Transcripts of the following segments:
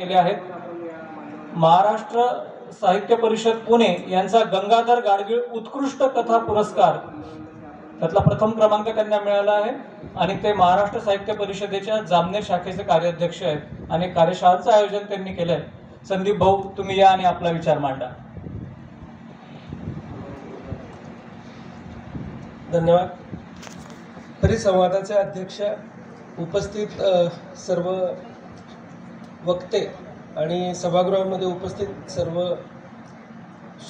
केले आहेत. महाराष्ट्र साहित्य परिषद पुणे यांचा गंगाधर गाडगीळ उत्कृष्ट कथा पुरस्कार त्यातला प्रथम क्रमांक त्यांना मिळाला आहे. आणि ते महाराष्ट्र साहित्य परिषदेच्या जामनेर शाखेचे कार्याध्यक्ष आहेत. आणि कार्यशाळेचं आयोजन त्यांनी केलं आहे संदीप भाऊ तुम्ही या आणि आपला विचार मांडा. धन्यवाद. परिसंवादाचे अध्यक्ष उपस्थित सर्व वक्ते आणि सभागृहामध्ये उपस्थित सर्व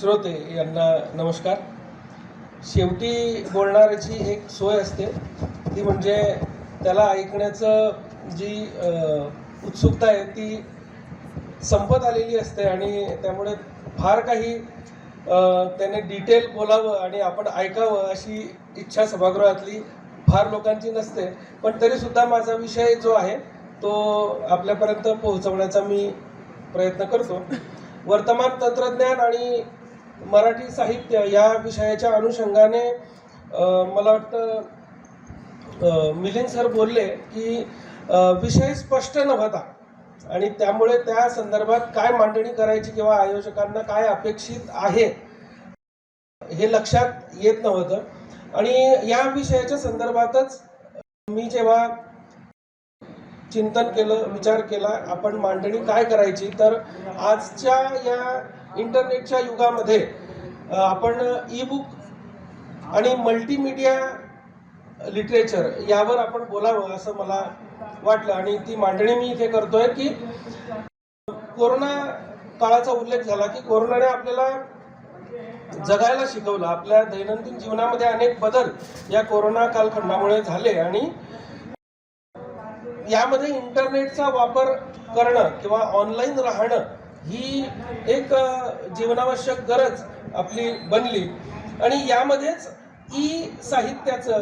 श्रोते यांना नमस्कार. शेवटी बोलणाऱ्याची एक सोय असते ती म्हणजे त्याला ऐकण्याचं जी उत्सुकता आहे ती संपत आलेली असते आणि त्यामुळे फार काही त्याने डिटेल बोलावं आणि आपण ऐकावं अशी इच्छा सभागृहातली फार लोकांची नसते. पण तरीसुद्धा माझा विषय जो आहे तो आपल्यापर्यंत पोहोचवण्याचा मी प्रयत्न करतो. वर्तमान तंत्रज्ञान आणि मराठी साहित्य या विषयाच्या अनुषंगाने मला वाटतं मिलिंद सर बोलले की विषय स्पष्ट नव्हता आणि त्यामुळे त्या संदर्भात काय मांडणी करायची किंवा आयोजकांना काय अपेक्षित आहे हे लक्षात येत नव्हतं. आणि या विषयाच्या संदर्भातच मी जेव्हा चिंतन केलं विचार केला आपण मांडणी काय करायची? तर आजच्या या इंटरनेटच्या युगामध्ये आपण ई बुक आणि मल्टीमीडिया लिटरेचर यावर आपण बोलावं असं मला वाटलं. आणि ती मांडणी मी इथे करतोय की कोरोना काळाचा उल्लेख झाला की कोरोनाने आपल्याला जगायला शिकवलं. आपल्या दैनंदिन जीवनामध्ये अनेक बदल या कोरोना कालखंडामुळे झाले आणि यामध्ये इंटरनेटचा वापर करणं किंवा ऑनलाईन राहणं ही एक जीवनावश्यक गरज आपली बनली. आणि यामध्येच ई साहित्याचं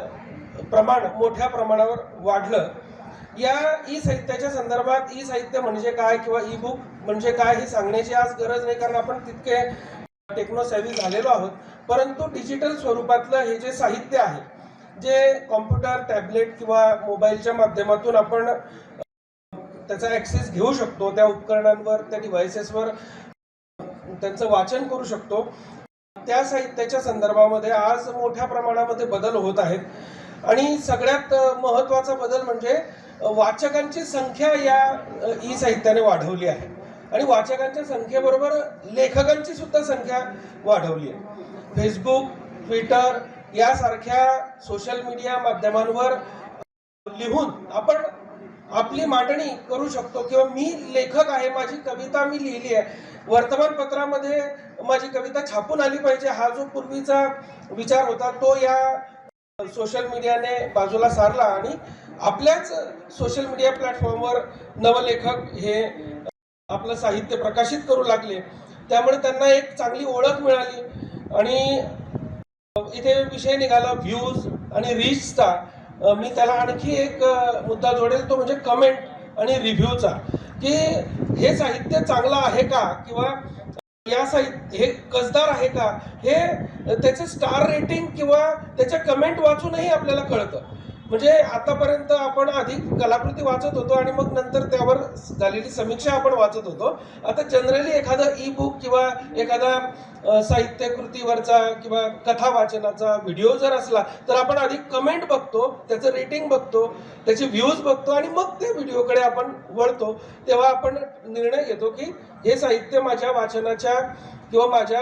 प्रमाण मोठ्या प्रमाणावर वाढलं. या ई साहित्याच्या संदर्भात ई साहित्य म्हणजे काय किंवा ई बुक म्हणजे काय हे सांगण्याची आज गरज नाही कारण आपण तितके टेक्नोसॅव्ही झालेलो आहोत. परंतु डिजिटल स्वरूपातलं हे जे साहित्य आहे जे कॉम्प्युटर टॅबलेट किंवा मोबाईलच्या माध्यमातून आपण त्याचा ॲक्सेस घेऊ शकतो त्या उपकरणांवर त्या डिव्हायसेसवर त्यांचं वाचन करू शकतो. त्या साहित्याच्या संदर्भामध्ये आज मोठ्या प्रमाणामध्ये बदल होत आहेत. आणि सगळ्यात महत्त्वाचा बदल म्हणजे वाचकांची संख्या या ई साहित्याने वाढवली आहे. आणि वाचकांच्या संख्येबरोबर लेखकांची सुद्धा संख्या वाढवली आहे. फेसबुक ट्विटर यासारख्या सोशल मीडिया माध्यमांवर लिहून आपण आपली मांडणी करू शकतो. किंवा मी लेखक आहे माझी कविता मी लिहिली आहे. वर्तमानपत्रामध्ये माझी कविता छापून आली पाहिजे. हा जो पूर्वीचा विचार होता तो या सोशल मीडियाने बाजूला सारला. आणि आपल्याच सोशल मीडिया प्लॅटफॉर्मवर नवलेखक हे आपलं साहित्य प्रकाशित करू लागले. त्यामुळे त्यांना एक चांगली ओळख मिळाली. आणि इथे विषय निघाला व्ह्यूज आणि रीचचा मी त्याला आणखी एक मुद्दा जोडेल तो म्हणजे कमेंट आणि रिव्ह्यूचा की हे साहित्य चांगलं आहे का? किंवा या साहित्य हे कसदार आहे का? हे त्याचे स्टार रेटिंग किंवा त्याच्या कमेंट वाचूनही आपल्याला कळतं. म्हणजे आतापर्यंत आपण आधी कलाकृती वाचत होतो आणि मग नंतर त्यावर झालेली समीक्षा आपण वाचत होतो. आता जनरली एखादा ई बुक किंवा एखादा साहित्य कृतीवरचा किंवा कथा वाचनाचा व्हिडिओ जर असला तर आपण आधी कमेंट बघतो त्याचं रेटिंग बघतो त्याचे व्ह्यूज बघतो आणि मग त्या व्हिडिओकडे आपण वळतो. तेव्हा आपण निर्णय घेतो की हे साहित्य माझ्या वाचनाच्या किंवा माझ्या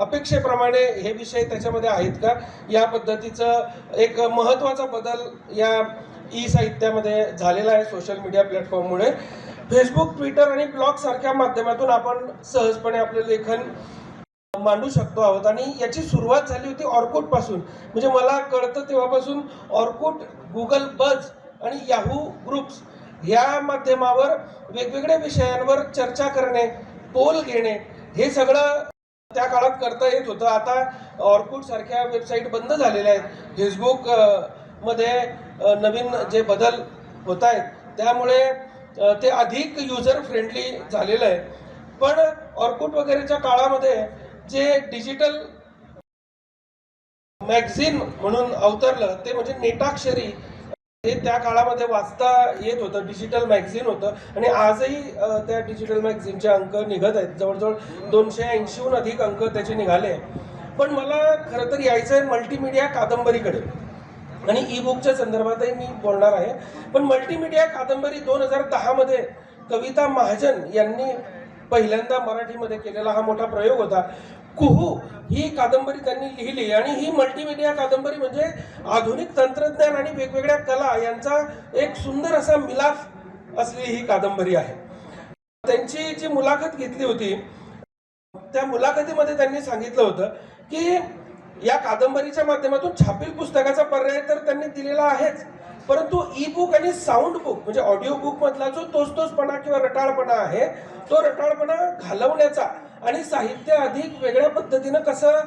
अपेक्षेप्रमाणे हे विषय त्याच्यामध्ये आहेत का? या पद्धतीचं एक महत्त्वाचा बदल या ई साहित्यामध्ये झालेला आहे सोशल मीडिया प्लॅटफॉर्ममुळे. फेसबुक ट्विटर आणि ब्लॉग सारख्या माध्यमातून आपण सहजपणे आपलं लेखन मांडू शकतो आहोत. आणि याची सुरुवात झाली होती ऑर्कुटपासून म्हणजे मला कळतं तेव्हापासून ऑर्कुट गुगल बज आणि याहू ग्रुप्स या माध्यमावर वेगवेगळ्या विषयांवर चर्चा करणे पोल घेणे हे सगळं त्या काळात करता येत होतं. आता ऑर्कुट सारख्या वेबसाईट बंद झालेल्या आहेत. फेसबुकमध्ये नवीन जे बदल होत आहेत त्यामुळे ते अधिक युजर फ्रेंडली झालेलं आहे. पण ऑर्कुट वगैरेच्या काळामध्ये जे डिजिटल मॅगझिन म्हणून अवतरलं ते म्हणजे नेटाक्षरी हे त्या काळामध्ये वाचता येत होतं डिजिटल मॅगझिन होतं. आणि आजही त्या डिजिटल मॅगझिनचे अंक निघत आहेत. जवळजवळ दोनशे ऐंशीहून अधिक अंक त्याचे निघाले पण मला खरं तर यायचं आहे मल्टीमीडिया कादंबरीकडे. आणि ई बुकच्या संदर्भातही मी बोलणार आहे. पण मल्टीमीडिया कादंबरी दोन हजार दहामध्ये कविता महाजन यांनी पहिल्यांदा मराठीमध्ये केलेला हा मोठा प्रयोग होता. कुहू ही कादंबरी त्यांनी लिहिली आणि ही मल्टीमीडिया कादंबरी म्हणजे आधुनिक तंत्रज्ञान आणि वेगवेगळ्या कला यांचा एक सुंदर असा मिलाफ असलेली ही कादंबरी आहे. त्यांची जी मुलाखत घेतली होती त्या मुलाखतीमध्ये त्यांनी सांगितलं होतं की या कादंबरीच्या माध्यमातून छापील पुस्तकाचा पर्याय तर त्यांनी दिलेला आहेच. परंतु ई बुक आणि साऊंड बुक म्हणजे ऑडिओ बुक मधला जो तोच तोचपणा किंवा रटाळपणा आहे तो रटाळपणा घालवण्याचा आणि साहित्य अधिक वेगळ्या पद्धतीनं कसं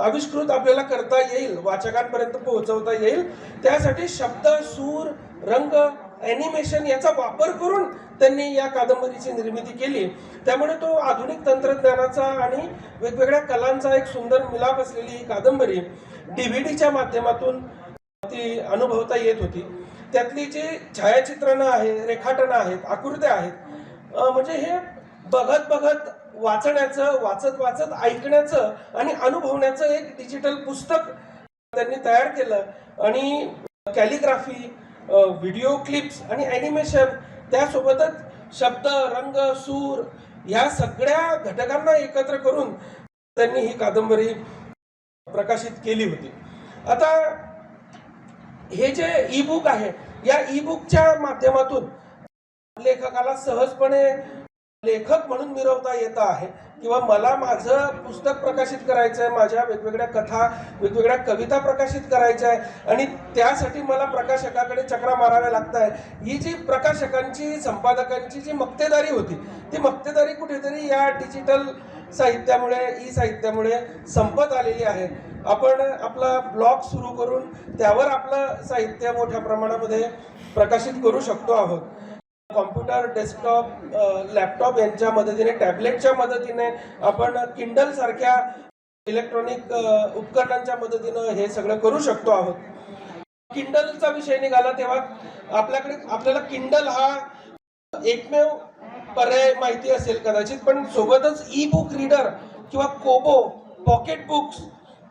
आविष्कृत आपल्याला करता येईल वाचकांपर्यंत पोहोचवता येईल त्यासाठी शब्द सूर रंग ॲनिमेशन याचा वापर करून त्यांनी या कादंबरीची निर्मिती केली. त्यामुळे तो आधुनिक तंत्रज्ञानाचा आणि वेगवेगळ्या कलांचा एक सुंदर मिलाप असलेली ही कादंबरी डी व्ही डीच्या माध्यमातून ती अनुभवता येत होती. त्यातली जी छायाचित्रणं आहे रेखाटनं आहेत आकृत्या आहेत म्हणजे हे बघत बघत वाचण्याचं वाचत वाचत ऐकण्याचं आणि अनुभवण्याचं एक डिजिटल पुस्तक त्यांनी तयार केलं. आणि कॅलिग्राफी व्हिडिओ क्लिप्स आणि ॲनिमेशन त्यासोबतच शब्द रंग सूर ह्या सगळ्या घटकांना एकत्र करून त्यांनी ही कादंबरी प्रकाशित केली होती. आता हे जे ई बुक आहे या ई बुकच्या माध्यमातून लेखकाला सहजपणे लेखक म्हणून मिरवता येत आहे किंवा मला माझं पुस्तक प्रकाशित करायचं आहे माझ्या वेगवेगळ्या कथा वेगवेगळ्या कविता प्रकाशित करायच्या आहे आणि त्यासाठी मला प्रकाशकाकडे चक्रा माराव्या लागत आहे ही जी प्रकाशकांची संपादकांची जी मक्तेदारी होती ती मक्तेदारी कुठेतरी या डिजिटल साहित्यामुळे ई साहित्यामुळे संपत आलेली आहे. आपण आपला ब्लॉग सुरू करून त्यावर आपलं साहित्य मोठ्या प्रमाणामध्ये प्रकाशित करू शकतो आहोत. कॉम्प्युटर डेस्कटॉप लॅपटॉप यांच्या मदतीने टॅबलेटच्या मदतीने आपण किंडल सारख्या इलेक्ट्रॉनिक उपकरणांच्या मदतीनं हे सगळं करू शकतो आहोत. किंडलचा विषय निघाला तेव्हा आपल्याकडे आपल्याला किंडल हा एकमेव पर्याय माहिती असेल कदाचित पण सोबतच ई बुक रीडर किंवा Kobo pocket books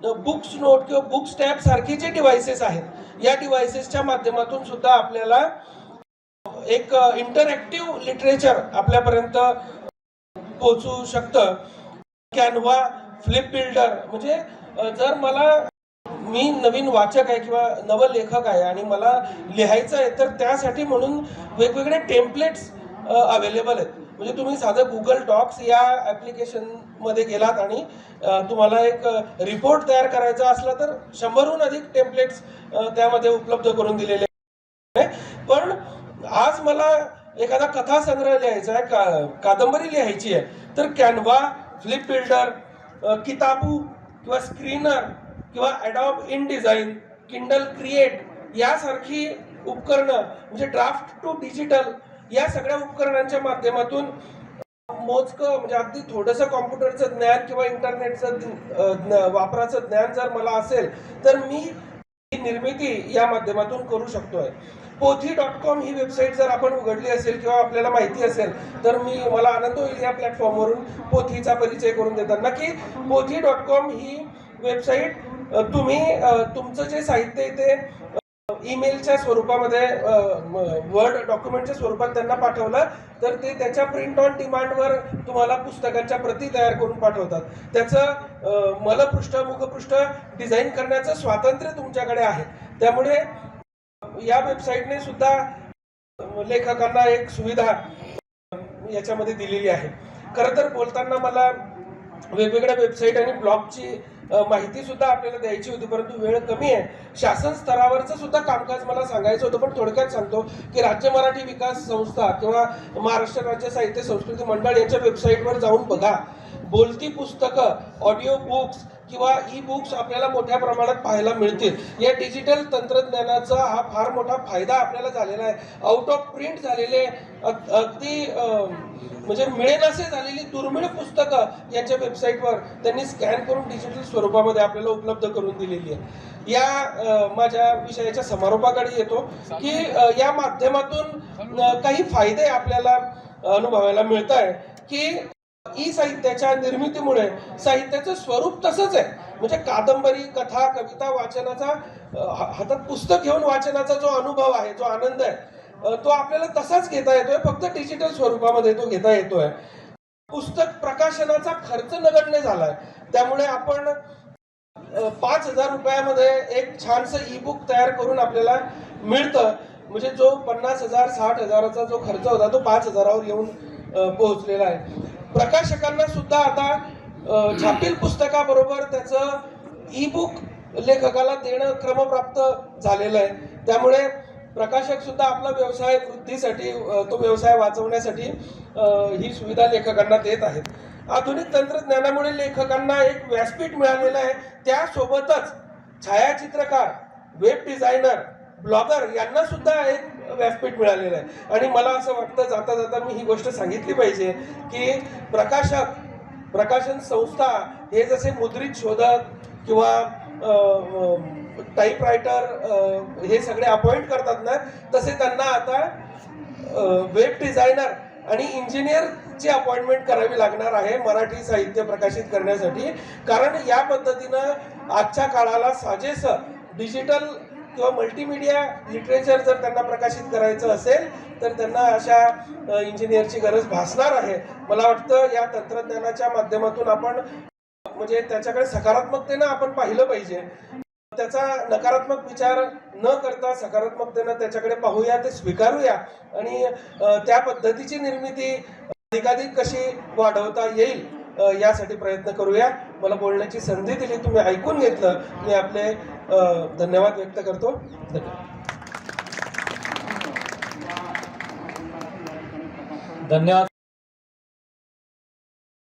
books note किंवा बुक्स टॅब सारखे जे डिव्हायसेस आहेत या डिव्हायसेसच्या माध्यमातून सुद्धा आपल्याला एक इंटरॅक्टिव्ह लिटरेचर आपल्यापर्यंत पोचू शकतं. कॅनवा फ्लिप बिल्डर म्हणजे जर मला मी नवीन वाचक आहे किंवा नवलेखक आहे आणि मला लिहायचं आहे तर त्यासाठी म्हणून वेगवेगळे टेम्पलेट्स अवेलेबल आहेत म्हणजे तुम्ही साधं गुगल डॉक्स या ॲप्लिकेशनमध्ये गेलात आणि तुम्हाला एक रिपोर्ट तयार करायचा असला तर शंभरहून अधिक टेम्पलेट्स त्यामध्ये उपलब्ध करून दिलेले आहे. पण आज मला एखादा कथा संग्रह लिहायचा आहे का कादंबरी लिहायची आहे तर कॅनव्हा फ्लिप बिल्डर किताबू किंवा स्क्रीनर किंवा Adobe In Design Kindle Create यासारखी उपकरणं म्हणजे ड्राफ्ट टू डिजिटल या सगळ्या उपकरणांच्या माध्यमातून मोजकं म्हणजे अगदी थोडंसं कॉम्प्युटरचं ज्ञान किंवा इंटरनेटचं ज्ञ- वापराचं ज्ञान जर मला असेल तर मी ही निर्मिती या माध्यमातून करू शकतोय. पोथी डॉट कॉम ही वेबसाईट जर आपण उघडली असेल किंवा आपल्याला माहिती असेल तर मी मला आनंद होईल या प्लॅटफॉर्मवरून पोथीचा परिचय करून देताना की पोथी डॉट कॉम ही वेबसाईट तुम्ही तुमचं जे साहित्य आहे ते ईमेलच्या स्वरूपामध्ये वर्ड डॉक्युमेंटच्या स्वरूपात त्यांना पाठवलं तर ते त्याच्या प्रिंट ऑन डिमांडवर तुम्हाला पुस्तकांच्या प्रती तयार करून पाठवतात. त्याचं मलपृष्ठ मुखपृष्ठ डिझाईन करण्याचं स्वातंत्र्य तुमच्याकडे आहे. त्यामुळे या वेबसाईटने सुद्धा लेखकांना एक सुविधा याच्यामध्ये दिलेली आहे. खरं तर बोलताना मला वेगवेगळ्या वेबसाईट आणि ब्लॉगची माहिती सुद्धा आपल्याला द्यायची होती परंतु वेळ कमी आहे. शासन स्तरावरचं सुद्धा कामकाज मला सांगायचं होतं पण थोडक्यात सांगतो की राज्य मराठी विकास संस्था किंवा महाराष्ट्र राज्य साहित्य संस्कृती मंडळ यांच्या वेबसाईटवर जाऊन बघा. बोलती पुस्तकं ऑडिओ बुक्स किंवा ई बुक्स आपल्याला मोठ्या प्रमाणात पाहायला मिळतील. या डिजिटल तंत्रज्ञानाचा हा फार मोठा फायदा आपल्याला झालेला आहे. आउट ऑफ प्रिंट झालेले अगदी म्हणजे म्हणजे मिळेनासे झालेली दुर्मिळ पुस्तकं यांच्या वेबसाईटवर त्यांनी स्कॅन करून डिजिटल स्वरूपामध्ये आपल्याला उपलब्ध करून दिलेली आहे या माझ्या विषयाच्या समारोपाकडे येतो की या माध्यमातून काही फायदे आपल्याला अनुभवायला मिळत आहे की ई साहित्याच्या निर्मितीमुळे साहित्याचं स्वरूप तसंच आहे. म्हणजे कादंबरी कथा कविता वाचनाचा हातात पुस्तक घेऊन वाचनाचा जो अनुभव आहे जो आनंद आहे तो आपल्याला तसाच घेता येतोय. फक्त डिजिटल स्वरूपामध्ये तो घेता येतोय. पुस्तक प्रकाशनाचा खर्च नगण्य झालाय. त्यामुळे आपण पाच हजार रुपयामध्ये एक छानसं ई बुक तयार करून आपल्याला मिळतं. म्हणजे जो पन्नास हजार साठ हजाराचा जो खर्च होता तो पाच हजारावर येऊन पोहोचलेला आहे. प्रकाशकांना सुद्धा आता छापील पुस्तकाबरोबर त्याचं ई बुक लेखकाला देणं क्रमप्राप्त झालेलं आहे. त्यामुळे प्रकाशक सुद्धा आपला व्यवसाय वृद्धीसाठी तो व्यवसाय वाचवण्यासाठी ही सुविधा लेखकांना देत आहेत. आधुनिक तंत्रज्ञानामुळे लेखकांना एक व्यासपीठ मिळालेलं आहे. त्यासोबतच छायाचित्रकार वेब डिझायनर ब्लॉगर यांना सुद्धा एक व्यासपीठ मिळालेलं आहे. आणि मला असं वाटतं जाता जाता मी ही गोष्ट सांगितली पाहिजे की प्रकाशक प्रकाशन संस्था हे जसे मुद्रित शोधक किंवा टाईपरायटर हे सगळे अपॉइंट करतात ना तसे त्यांना आता वेब डिझायनर आणि इंजिनियरची अपॉइंटमेंट करावी लागणार आहे मराठी साहित्य प्रकाशित करण्यासाठी. कारण या पद्धतीनं आजच्या काळाला साजेसं डिजिटल किंवा मल्टीमीडिया लिटरेचर जर त्यांना प्रकाशित करायचं असेल तर त्यांना अशा इंजिनियरची गरज भासणार आहे. मला वाटतं या तंत्रज्ञानाच्या माध्यमातून आपण म्हणजे त्याच्याकडे सकारात्मकतेनं आपण पाहिलं पाहिजे. त्याचा नकारात्मक विचार न करता सकारात्मकतेनं त्याच्याकडे पाहूया ते स्वीकारूया. आणि त्या पद्धतीची निर्मिती अधिकाधिक कशी वाढवता येईल यासाठी प्रयत्न करूया. मला बोलण्याची संधी दिली तुम्ही ऐकून घेतलं. मी आपले धन्यवाद व्यक्त करतो. धन्यवाद. धन्यवाद.